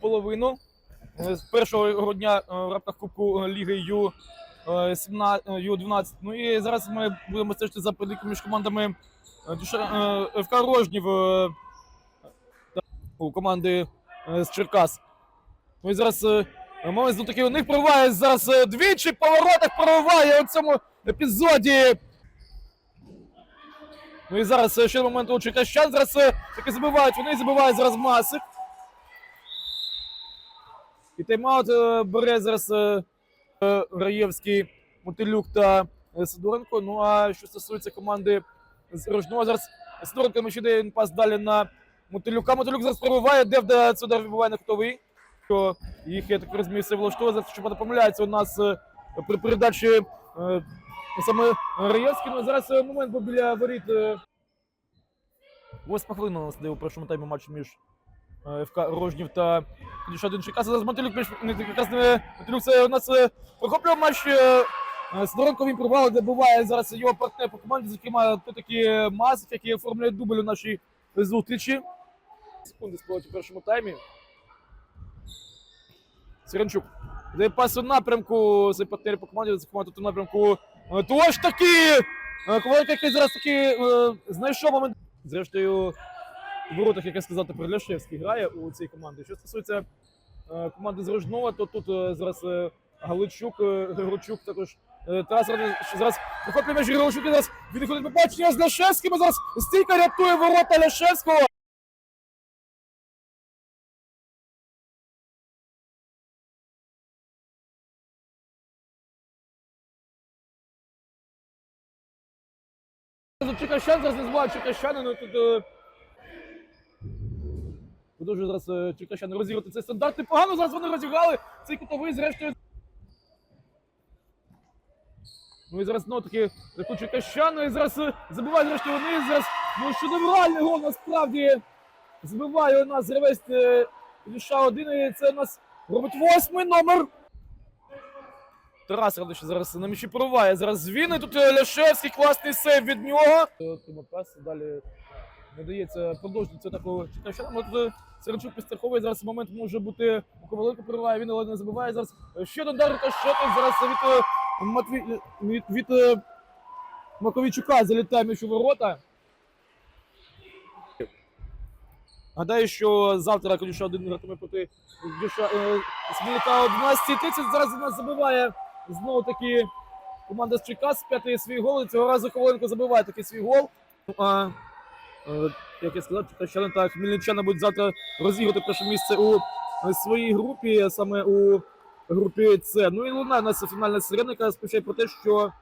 половину. Е, З першого дня е, в рамках Кубку Ліги Ю. е, 17, е, Ю-12. Ну і зараз ми будемо стежити за поєдинком між командами е, е, ФК Рожнів е, у команди е, з Черкас. Ну і зараз е, момент ну, такий у них прориває зараз е, двічі по воротах прориває у цьому епізоді. Ну і зараз е, ще момент у Черкащан. Зараз е, таки забивають. Вони забивають зараз Масик. І тайм-аут е, бере зараз е, е, Раєвський, Мотилюк та Сидоренко. Ну а що стосується команди з Рожного, зараз Сидоренко ще дає пас далі на Мотилюка. Мотилюк зараз пробиває, де вда це удар вибиває на кутовий. Їх, я так розумію, все влаштовує, що помиляється у нас при передачі саме Раєвський. Ну зараз момент був біля воріт. Восьма хвилина у нас йде у першому таймі матчу між ФК Рожнів та Кудіша один Черкаса. Зараз Мотилюк якраз Мотилюк це у нас е, прохоплював матч. е, е, Сидоренко він провал, де буває зараз його партнер по команді, зокрема тут такі маски, які оформляють дубль у нашій зустрічі. Секунди спливають у першому таймі. Сиранчук. Де пас у напрямку цей партнер по команді, зокрема тут у напрямку. е, Тож таки! е, Коваленко, який зараз таки е, знайшов момент. Зрештою, в воротах, як я сказав, тепер Ляшевський грає у цій команді. Що стосується е, команди з Рожнова, то тут е, зараз е, Галичук, Григорчук також. Тарас зараз вихоплює Григорчук і зараз відходить побачення з Ляшевським. Зараз стійка рятує ворота Ляшевського. Черкащан зараз не збивають Черкащани, ну тут. Е, Продовжує зараз Черкащани розіграти цей стандарт. І погано зараз вони розіграли цей кутовий, зрештою. Ну і зараз знову таки таку Черкащани, і зараз е, забивають зрештою вони. Зараз ну шедевральний гол насправді забиває у нас ревесть е, Ілюша один, і це у нас робить восьмий номер. Тарас Радович зараз на м'ячі пориває. Зараз він і тут е, Ляшевський, класний сейв від нього. Пас, далі не дається продовжити цю таку Черкащанам. От е, підстраховує, зараз момент може бути у Коваленко прориває, він але не забиває. Зараз е, ще удар та ще один. Зараз від, е, Матві... від, від Маковійчука залітає м'яч у ворота. Гадаю, що завтра Калюша один гратиме проти Дюша Смілка о 12.30. Зараз нас забиває знову таки команда з Черкас. П'ятий свій гол. І цього разу Коваленко забиває такий свій гол. Е, як я сказав, Черкащани та Хмельничани будуть завтра розігрувати перше місце у своїй групі, саме у групі С. Ну і луна у нас фінальна сирена, яка про те, що